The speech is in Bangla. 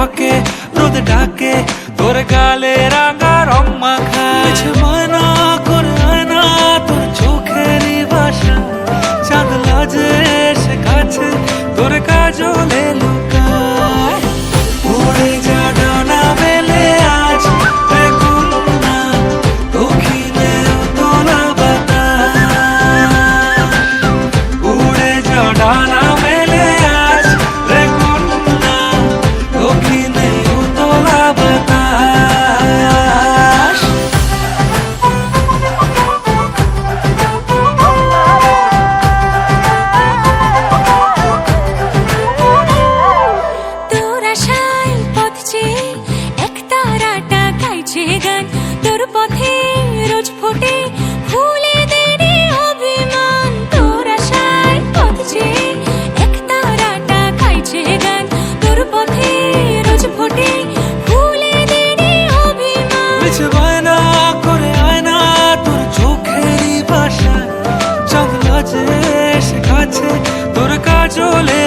বাঁকে রোদে ডাকে তোর গালে রাঙা রং মাখায়। মিছে বায়না করে আয়না তোর চোখেরই ভাষা চাঁদ লাজে এসে কাছে তোর কাজলে